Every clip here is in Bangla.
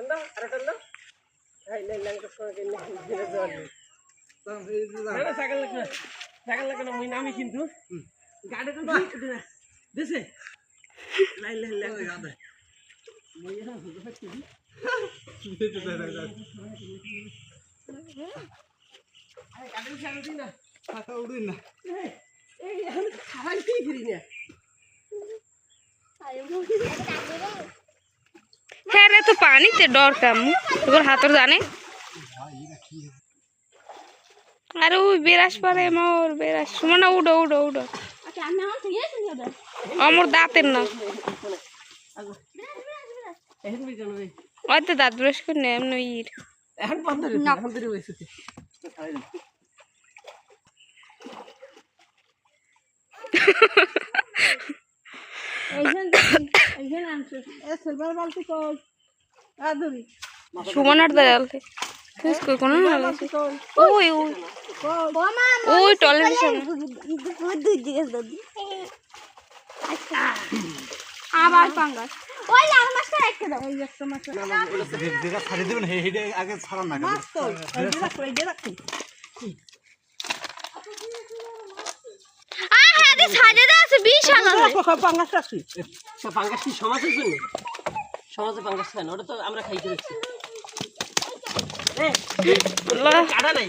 টান্দা আরে টান্দা হাই লাই লাই করে জল না সাইকেল লাগবে সাইকেল লাগবে না মুই নামি কিন্তু গাড়ি তো দিছে লাই লাই লাই গাড়ি মুই এখন হুজুর হচ্ছি আরে গাড়ি ছাড়া দিনা রে তো পানিতে ডর কামু তোর হাতর জানে আরে ওই বেরাস পারে মোর বেরাস সুমনা উডো উডো উডো আমার দাঁতের না ওই তো দাঁত ব্রাশ করে নে এমনি ইর এখন বন্ধ এখন ধরে তুই কই কোনো না ওই ওই। ওই টয়লেটের সামনে আবার পাঙ্গাস। ওই লাল মাছটা রেখে দাও। ওই একটা মাছ। যেটা ছাড়িয়ে দেবেন। সেইটা আগে ছাড়ান না মাছ তো এই যে রাখো এই আ সাজে পাঙ্গাস রাখছি। পাঙ্গাস কি সমাজের জন্য সমাজে পাঙ্গাস খায় না ওটা তো আমরা খাইতে রাখছি কাটা হালাই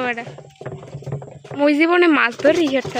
বেটা। মই জীবনে মাছ ধরি হেঁটে